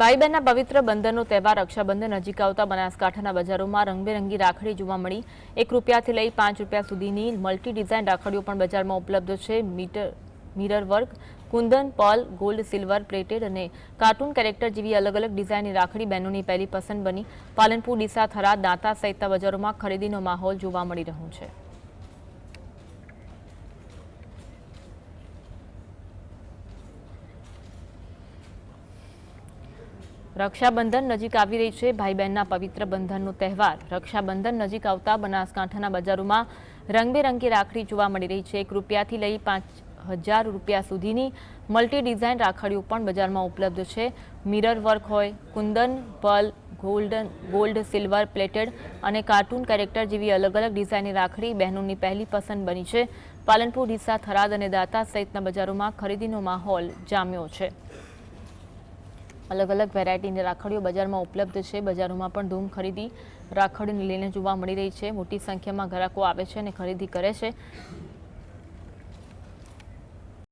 ભાઈ બહેનના પવિત્ર બંધનનો તહેવાર રક્ષાબંધન નજીક આવતા બનાસકાંઠાના બજારોમાં રંગબેરંગી રાખડી જોવા મળી. એક રૂપિયાથી લઈ પાંચ રૂપિયા સુધીની મલ્ટી ડિઝાઇન રાખડીઓ પણ બજારમાં ઉપલબ્ધ છે. Metre mirror work, kundan, pearl, gold, silver, plated અને કાર્ટૂન કેરેક્ટર જેવી અલગ અલગ ડિઝાઇનની રાખડી બહેનોની પહેલી પસંદ બની. પાલનપુર, ડીસા થરા દાંતા સહિતના બજારોમાં ખરીદીનો માહોલ જોવા મળી રહ્યો છે. રક્ષાબંધન નજીક આવી રહી છે. ભાઈ બહેનના પવિત્ર બંધનનો તહેવાર રક્ષાબંધન નજીક આવતા બનાસકાંઠાના બજારોમાં રંગબેરંગી રાખડી જોવા મળી રહી છે. એક રૂપિયાથી લઈ પાંચ હજાર રૂપિયા સુધીની મલ્ટી ડિઝાઇન રાખડીઓ પણ બજારમાં ઉપલબ્ધ છે. મિરર વર્ક હોય, kundan, pearl golden gold, silver, plated અને કાર્ટૂન કેરેક્ટર જેવી અલગ અલગ ડિઝાઇનની રાખડી બહેનોની પહેલી પસંદ બની છે. પાલનપુર, ડીસા, થરાદ અને દાતા સહિતના બજારોમાં ખરીદીનો માહોલ જામ્યો છે. અલગ અલગ વેરાયટીની રાખડીઓ બજારમાં ઉપલબ્ધ છે. બજારોમાં પણ ધૂમ ખરીદી રાખડીને લઈને જોવા મળી રહી છે. મોટી સંખ્યામાં ગ્રાહકો આવે છે અને ખરીદી કરે છે.